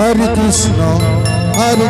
হরে Krishna হরে